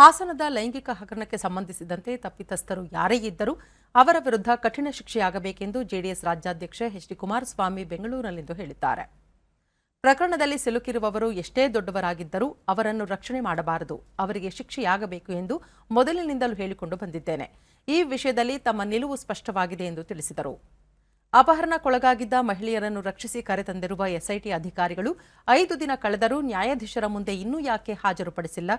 ಹಾಸನದ ಲೈಂಗಿಕ ಹಗರಣಕ್ಕೆ ಸಂಬಂಧಿಸಿದಂತೆ ತಪ್ಪಿತಸ್ಥರು ಯಾರೇ ಇದ್ದರೂ ಅವರ ವಿರುದ್ಧ ಕಠಿಣ ಶಿಕ್ಷೆಯಾಗಬೇಕೆಂದು ಜೆಡಿಎಸ್ ರಾಜ್ಯಾಧ್ಯಕ್ಷ ಎಚ್ ಡಿ ಕುಮಾರಸ್ವಾಮಿ ಬೆಂಗಳೂರಿನಲ್ಲಿಂದು ಹೇಳಿದ್ದಾರೆ. ಪ್ರಕರಣದಲ್ಲಿ ಸಿಲುಕಿರುವವರು ಎಷ್ಟೇ ದೊಡ್ಡವರಾಗಿದ್ದರೂ ಅವರನ್ನು ರಕ್ಷಣೆ ಮಾಡಬಾರದು, ಅವರಿಗೆ ಶಿಕ್ಷೆಯಾಗಬೇಕು ಎಂದು ಮೊದಲಿನಿಂದಲೂ ಹೇಳಿಕೊಂಡು ಬಂದಿದ್ದೇನೆ. ಈ ವಿಷಯದಲ್ಲಿ ತಮ್ಮ ನಿಲುವು ಸ್ಪಷ್ಟವಾಗಿದೆ ಎಂದು ತಿಳಿಸಿದರು. ಅಪಹರಣಕ್ಕೊಳಗಾಗಿದ್ದ ಮಹಿಳೆಯರನ್ನು ರಕ್ಷಿಸಿ ಕರೆತಂದಿರುವ ಎಸ್ಐಟಿ ಅಧಿಕಾರಿಗಳು ಐದು ದಿನ ಕಳೆದರೂ ನ್ಯಾಯಾಧೀಶರ ಮುಂದೆ ಇನ್ನೂ ಯಾಕೆ ಹಾಜರುಪಡಿಸಿಲ್ಲ?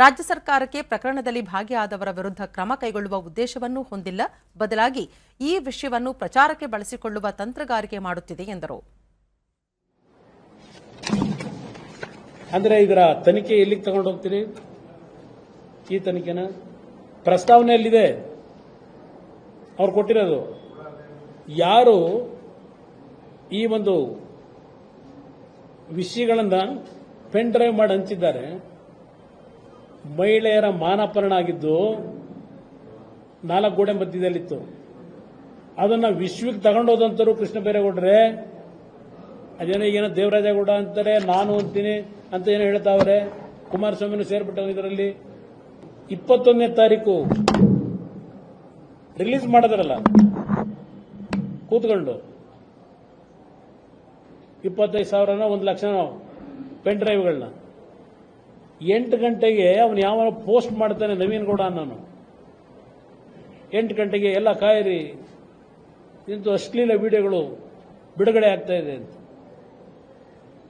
ರಾಜ್ಯ ಸರ್ಕಾರಕ್ಕೆ ಪ್ರಕರಣದಲ್ಲಿ ಭಾಗಿಯಾದವರ ವಿರುದ್ಧ ಕ್ರಮ ಕೈಗೊಳ್ಳುವ ಉದ್ದೇಶವನ್ನು ಹೊಂದಿಲ್ಲ. ಬದಲಾಗಿ ಈ ವಿಷಯವನ್ನು ಪ್ರಚಾರಕ್ಕೆ ಬಳಸಿಕೊಳ್ಳುವ ತಂತ್ರಗಾರಿಕೆ ಮಾಡುತ್ತಿದೆ, ಎಂದರು. ಅಂದರೆ ಇದರ ತನಿಖೆ ಎಲ್ಲಿಗೆ ತಗೊಂಡು ಹೋಗ್ತೀರಿ? ಈ ತನಿಖೆನ? ಪ್ರಸ್ತಾವನೆಯಲ್ಲಿದೆ ಅವ್ರು ಕೊಟ್ಟಿರೋದು. ಯಾರು ಈ ಒಂದು ವಿಷಯಗಳನ್ನು ಪೆನ್ ಡ್ರೈವ್ ಮಾಡಿ ಹಂಚಿದ್ದಾರೆ ಮಹಿಳೆಯರ ಮಾನಪರಣ ಆಗಿದ್ದು ನಾಲ್ಕು ಗೋಡೆ ಮಧ್ಯದಲ್ಲಿತ್ತು. ಅದನ್ನ ವಿಶ್ವಕ್ಕೆ ತಗೊಂಡೋದಂತರು ಕೃಷ್ಣ ಬೈರೇಗೌಡ್ರೆ, ಅದೇನೋ ಏನೋ ದೇವರಾಜೇಗೌಡ ಅಂತಾರೆ, ನಾನು ಅಂತೀನಿ ಅಂತ ಏನೋ ಹೇಳ್ತಾವ್ರೆ, ಕುಮಾರಸ್ವಾಮಿನೂ ಸೇರ್ಬಿಟ್ಟು ಇದರಲ್ಲಿ. ಇಪ್ಪತ್ತೊಂದನೇ ತಾರೀಕು ರಿಲೀಸ್ ಮಾಡಿದ್ರಲ್ಲ, ಕೂತ್ಕೊಂಡು. ಇಪ್ಪತ್ತೈದು ಸಾವಿರನೋ ಒಂದು ಲಕ್ಷನೋ ಪೆನ್ ಡ್ರೈವ್ಗಳನ್ನ. ಎಂಟು ಗಂಟೆಗೆ ಅವನು ಯಾವ ಪೋಸ್ಟ್ ಮಾಡ್ತಾನೆ ನವೀನ್ ಗೌಡ ನಾನು ಎಂಟು ಗಂಟೆಗೆ ಎಲ್ಲ ಕಾಯಿರಿ ಇಂತು ಅಶ್ಲೀಲ ವಿಡಿಯೋಗಳು ಬಿಡುಗಡೆ ಆಗ್ತಾ ಇದೆ ಅಂತ.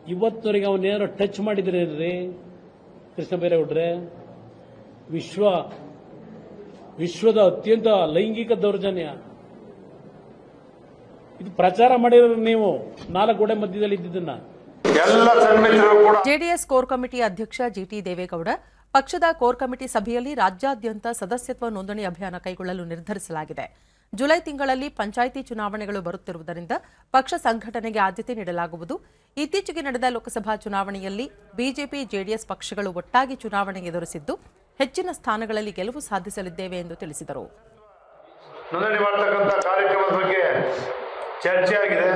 ಇವತ್ತವರೆಗೆ ಅವನೇನೋ ಟಚ್ ಮಾಡಿದ್ರೇನ್ರಿ ಕೃಷ್ಣ ಬೈರೇಗೌಡ್ರೆ, ವಿಶ್ವ, ವಿಶ್ವದ ಅತ್ಯಂತ ಲೈಂಗಿಕ ದೌರ್ಜನ್ಯ. ಇದು ಪ್ರಚಾರ ಮಾಡಿರೋ ನೀವು, ನಾಲ್ಕು ಗೋಡೆ ಮಧ್ಯದಲ್ಲಿ ಇದ್ದಿದ್ದನ್ನ. ಜೆಡಿಎಸ್ ಕೋರ್ ಕಮಿಟಿ ಅಧ್ಯಕ್ಷ ಜಿಟಿ ದೇವೇಗೌಡ ಪಕ್ಷದ ಕೋರ್ ಕಮಿಟಿ ಸಭೆಯಲ್ಲಿ ರಾಜ್ಯಾದ್ಯಂತ ಸದಸ್ಯತ್ವ ನೋಂದಣಿ ಅಭಿಯಾನ ಕೈಗೊಳ್ಳಲು ನಿರ್ಧರಿಸಲಾಗಿದೆ. ಜುಲೈ ತಿಂಗಳಲ್ಲಿ ಪಂಚಾಯಿತಿ ಚುನಾವಣೆಗಳು ಬರುತ್ತಿರುವುದರಿಂದ ಪಕ್ಷ ಸಂಘಟನೆಗೆ ಆದ್ಯತೆ ನೀಡಲಾಗುವುದು. ಇತ್ತೀಚೆಗೆ ನಡೆದ ಲೋಕಸಭಾ ಚುನಾವಣೆಯಲ್ಲಿ ಬಿಜೆಪಿ ಜೆಡಿಎಸ್ ಪಕ್ಷಗಳು ಒಟ್ಟಾಗಿ ಚುನಾವಣೆ ಎದುರಿಸಿದ್ದು ಹೆಚ್ಚಿನ ಸ್ಥಾನಗಳಲ್ಲಿ ಗೆಲುವು ಸಾಧಿಸಲಿದ್ದೇವೆ ಎಂದು ತಿಳಿಸಿದರು. ನೋಂದಣಿ ಕಾರ್ಯಕ್ರಮದ ಬಗ್ಗೆ ಚರ್ಚೆ ಆಗಿದೆ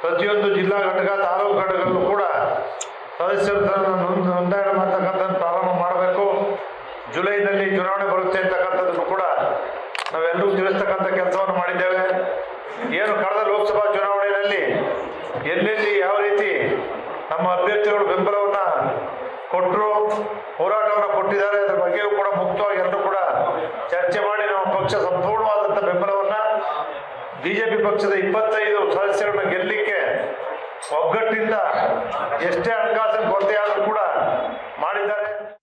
ಪ್ರತಿಯೊಂದು ಜಿಲ್ಲಾ ಘಟಕ, ತಾಲೂಕು ಘಟಕಗಳು ಕೂಡ ಸದಸ್ಯರನ್ನು ನೋಂದ- ನೋಂದಣಿ ಮಾಡ್ತಕ್ಕಂಥದ್ದು ಪ್ರಾರಂಭ ಮಾಡಬೇಕು. ಜುಲೈನಲ್ಲಿ ಚುನಾವಣೆ ಬರುತ್ತೆ ಅಂತಕ್ಕಂಥದ್ದನ್ನು ಕೂಡ ನಾವೆಲ್ಲರೂ ತಿಳಿಸ್ತಕ್ಕಂಥ ಕೆಲಸವನ್ನು ಮಾಡಿದ್ದೇವೆ. ಏನು ಕಳೆದ ಲೋಕಸಭಾ ಚುನಾವಣೆಯಲ್ಲಿ ಎಲ್ಲೆಲ್ಲಿ ಯಾವ ರೀತಿ ನಮ್ಮ ಅಭ್ಯರ್ಥಿಗಳು ಬೆಂಬಲವನ್ನು ಕೊಟ್ಟರು, ಹೋರಾಟವನ್ನು ಕೊಟ್ಟಿದ್ದಾರೆ, ಅದರ ಬಗ್ಗೆಯೂ ಕೂಡ ಮುಕ್ತವಾಗಿ ಎಲ್ಲರೂ ಕೂಡ ಚರ್ಚೆ ಮಾಡಿ ನಮ್ಮ ಪಕ್ಷ ಸಂಪೂರ್ಣವಾದಂಥ ಬೆಂಬಲವನ್ನ ಬಿಜೆಪಿ ಪಕ್ಷದ ಇಪ್ಪತ್ತೈದು ಸದಸ್ಯರನ್ನು ಗೆಲ್ಲಕ್ಕೆ ಒಗ್ಗಟ್ಟಿಂದ ಎಷ್ಟೇ ಹಣಕಾಸಿನ ಕೊರತೆ